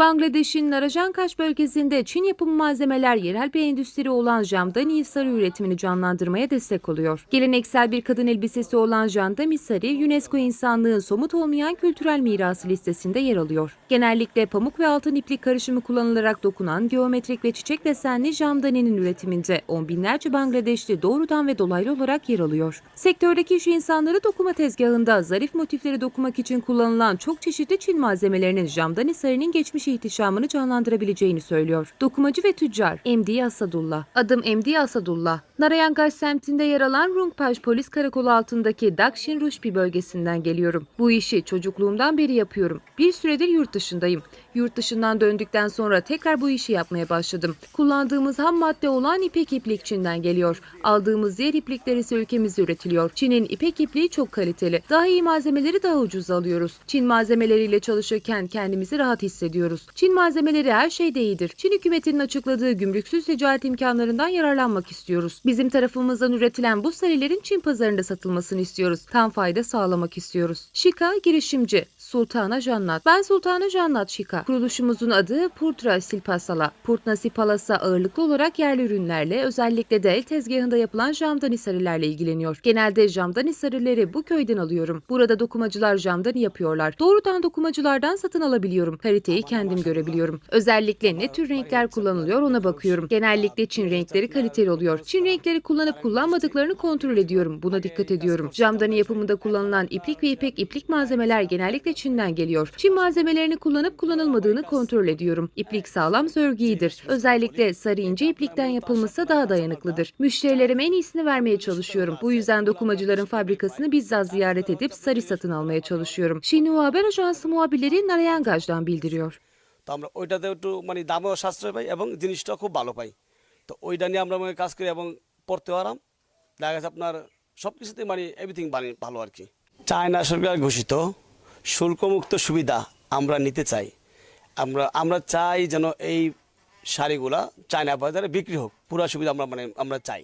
Bangladeş'in Narajankaş bölgesinde Çin yapımı malzemeler yerel bir endüstri olan Jamdani sarı üretimini canlandırmaya destek oluyor. Geleneksel bir kadın elbisesi olan Jamdani sarı, UNESCO insanlığın somut olmayan kültürel mirası listesinde yer alıyor. Genellikle pamuk ve altın iplik karışımı kullanılarak dokunan geometrik ve çiçek desenli Jamdani'nin üretiminde on binlerce Bangladeşli doğrudan ve dolaylı olarak yer alıyor. Sektördeki iş insanları dokuma tezgahında zarif motifleri dokumak için kullanılan çok çeşitli Çin malzemelerinin Jamdani sarının geçmiş ihtişamını canlandırabileceğini söylüyor. Dokumacı ve tüccar MD Asadullah. Adım MD Asadullah. Narayangaş semtinde yer alan Rungpaş Polis Karakolu altındaki Dakshin Rushpi bölgesinden geliyorum. Bu işi çocukluğumdan beri yapıyorum. Bir süredir yurt dışındayım. Yurt dışından döndükten sonra tekrar bu işi yapmaya başladım. Kullandığımız ham madde olan ipek iplik Çin'den geliyor. Aldığımız diğer iplikler ise ülkemizde üretiliyor. Çin'in ipek ipliği çok kaliteli. Daha iyi malzemeleri daha ucuz alıyoruz. Çin malzemeleriyle çalışırken kendimizi rahat hissediyoruz. Çin malzemeleri her şeyde iyidir. Çin hükümetinin açıkladığı gümrüksüz ticaret imkanlarından yararlanmak istiyoruz. Bizim tarafımızdan üretilen bu serilerin Çin pazarında satılmasını istiyoruz. Tam fayda sağlamak istiyoruz. Şika girişimci. Sultana Jannat. Ben Sultana Jannat Şika. Kuruluşumuzun adı Purtra Silpasala. Purtna Sipalasa ağırlıklı olarak yerli ürünlerle özellikle de el tezgahında yapılan jamdani sarılarla ilgileniyor. Genelde jamdani sarıları bu köyden alıyorum. Burada dokumacılar jamdani yapıyorlar. Doğrudan dokumacılardan satın alabiliyorum. Kaliteyi kendim görebiliyorum. Özellikle ne tür renkler kullanılıyor ona bakıyorum. Genellikle Çin renkleri kaliteli oluyor. Çin renkleri kullanıp kullanmadıklarını kontrol ediyorum. Buna dikkat ediyorum. Jamdani yapımında kullanılan iplik ve ipek iplik malzemeler genellikle Çin'den geliyor. Çin malzemelerini kullanıp kullanılmadığını kontrol ediyorum. İplik sağlamsa örgü iyidir. Özellikle sarı ince iplikten yapılması daha dayanıklıdır. Müşterilerime en iyisini vermeye çalışıyorum. Bu yüzden dokumacıların fabrikasını bizzat ziyaret edip sarı satın almaya çalışıyorum. Xinhua Haber Ajansı muhabirleri Narayangaj'dan bildiriyor. তো আমরা ওইটাতে একটু মানে দামেও সাশ্রয় পাই এবং জিনিসটা খুব ভালো পাই তো ওইটা নিয়ে আমরা মানে কাজ করি এবং পড়তেও আরাম দেখা গেছে আপনার সব কিছুতেই মানে এভরিথিং মানে ভালো আর কি চায়না সরকার ঘোষিত শুল্কমুক্ত সুবিধা আমরা নিতে চাই আমরা আমরা চাই যেন এই শাড়িগুলা চায়না বাজারে বিক্রি হোক। পুরো সুবিধা আমরা মানে আমরা চাই।